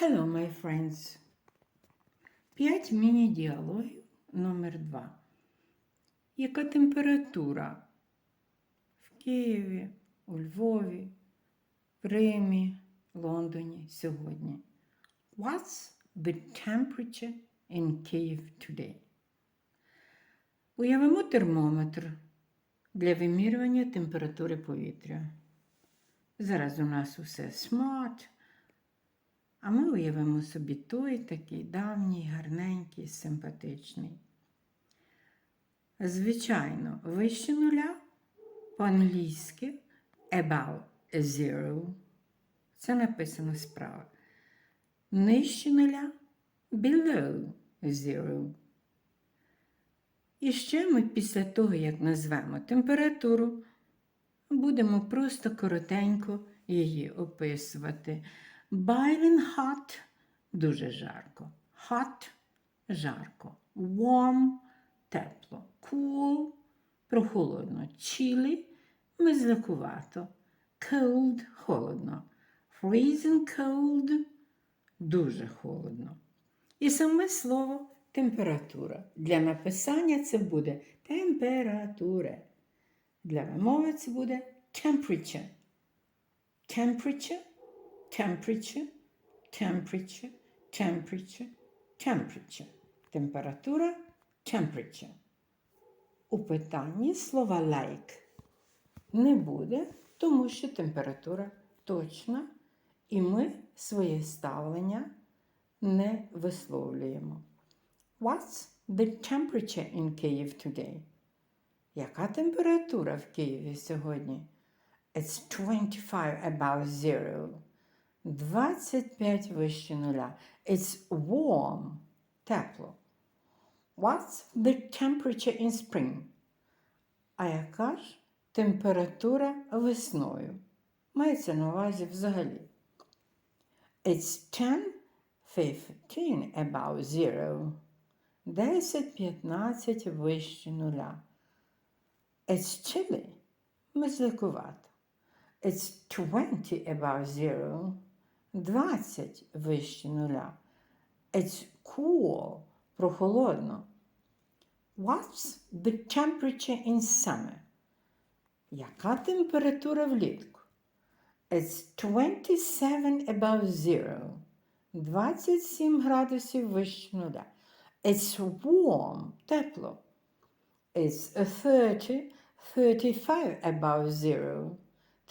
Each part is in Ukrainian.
Hello, my friends. П'ять міні-діалогів номер два. Яка температура в Києві, у Львові, в Римі, Лондоні сьогодні? What's the temperature in Kyiv today? Уявимо термометр для вимірювання температури повітря. Зараз у нас усе smart. А ми уявимо собі той такий давній, гарненький, симпатичний. Звичайно, вище нуля по-англійськи about zero. Це написано справа. Нижче нуля below zero. І ще ми після того, як назвемо температуру, будемо просто коротенько її описувати. Boiling hot – дуже жарко. Hot – жарко. Warm – тепло. Cool – прохолодно. Chilly – мезлякувато. Cold – холодно. Freezing cold – дуже холодно. І саме слово температура. Для написання це буде температура. Для вимови це буде temperature. Temperature temperature, temperature, temperature, temperature. Температура temperature. У питанні слова like не буде, тому що температура точна, і ми своє ставлення не висловлюємо. What's the temperature in Kyiv today? Яка температура в Києві сьогодні? It's 25 above zero. 25 вище нуля. It's warm. Тепло. What's the temperature in spring? А яка ж температура весною? Мається на увазі взагалі. It's 10, 15 above zero. 10-15 вище нуля. It's chilly. Мезликувато. It's 20 above zero. 20 вище нуля. It's cool, прохолодно. What's the temperature in summer? Яка температура влітку? It's 27 above zero. 27 градусів вище нуля. It's warm, тепло. It's 30, 35 above zero.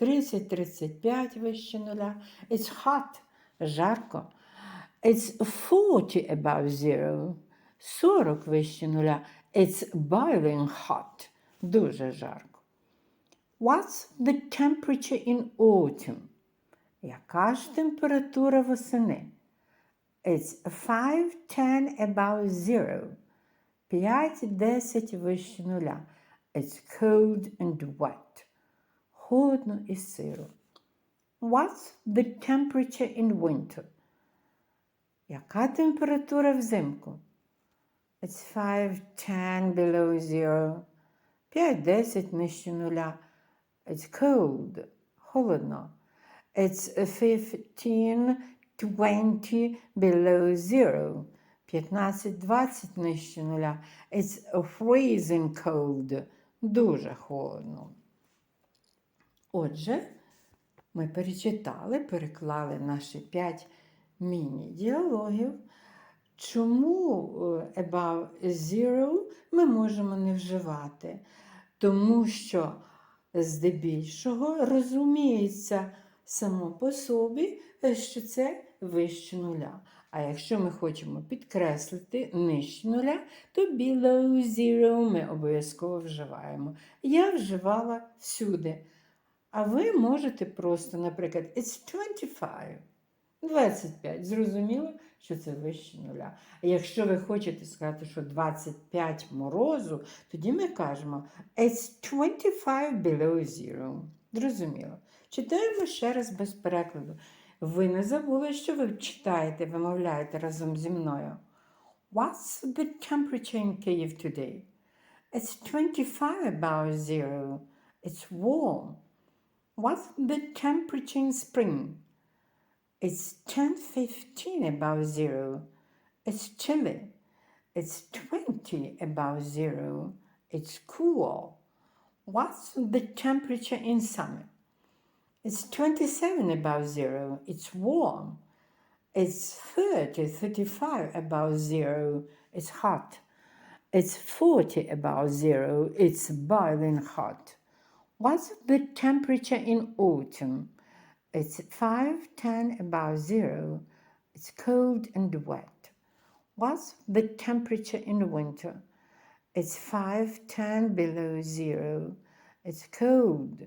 30-35 вище нуля. It's hot, жарко. It's 40 above zero. 40 вище нуля. It's boiling hot. Дуже жарко. What's the temperature in autumn? Яка ж температура восени? It's 5-10 above zero. 5-10 вище нуля. It's cold and wet холодно і сиро. What's the temperature in winter? Яка температура взимку? It's 5-10 below zero. 5-10 нижче нуля. It's cold. Холодно. It's 15-20 below zero. 15-20 нижче нуля. It's freezing cold. Дуже холодно. Отже, ми перечитали, переклали наші п'ять міні-діалогів. Чому е, above zero ми можемо не вживати? Тому що здебільшого розуміється само по собі, що це вище нуля. А якщо ми хочемо підкреслити нижче нуля, то below zero ми обов'язково вживаємо. Я вживала всюди. А ви можете просто, наприклад, it's 25. 25. Зрозуміло, що це вище нуля. А якщо ви хочете сказати, що 25 морозу, тоді ми кажемо it's 25 below zero. Зрозуміло. Читаємо ще раз без перекладу. Ви не забули, що ви читаєте, вимовляєте разом зі мною. What's the temperature in Kyiv today? It's 25 above zero. It's warm. What's the temperature in spring? It's 10:15 above zero. It's chilly. It's 20 above zero. It's cool. What's the temperature in summer? It's 27 above zero. It's warm. It's 30, 35 above zero. It's hot. It's 40 above zero. It's boiling hot. What's the temperature in autumn? It's 5, 10 above zero. It's cold and wet. What's the temperature in winter? It's 5, 10 below zero. It's cold.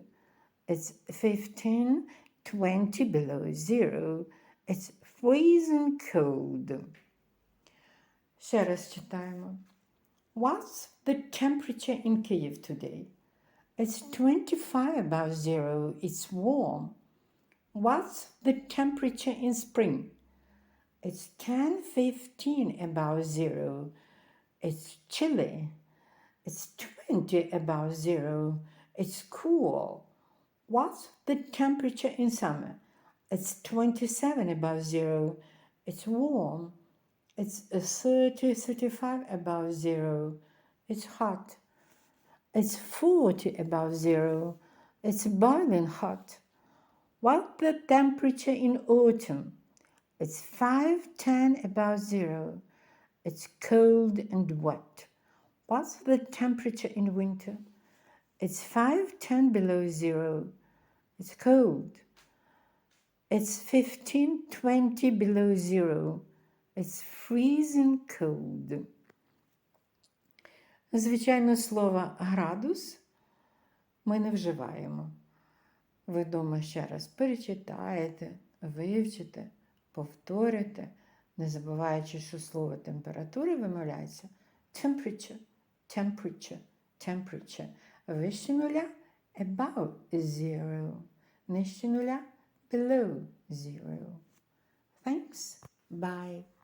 It's 15, 20 below zero. It's freezing cold. Ще раз читаємо. What's the temperature in Kyiv today? It's 25 above zero. It's warm. What's the temperature in spring? It's 10, 15 above zero. It's chilly. It's 20 above zero. It's cool. What's the temperature in summer? It's 27 above zero. It's warm. It's 30, 35 above zero. It's hot. It's 40 above zero. It's boiling hot. What's the temperature in autumn? It's 510 above zero. It's cold and wet. What's the temperature in winter? It's 510 below zero. It's cold. It's 1520 below zero. It's freezing cold. Звичайно, слово градус ми не вживаємо. Ви вдома ще раз перечитаєте, вивчите, повторите, не забуваючи, що слово температура вимовляється temperature, temperature, temperature. Вище нуля above zero. Нижче нуля below zero. Thanks. Bye.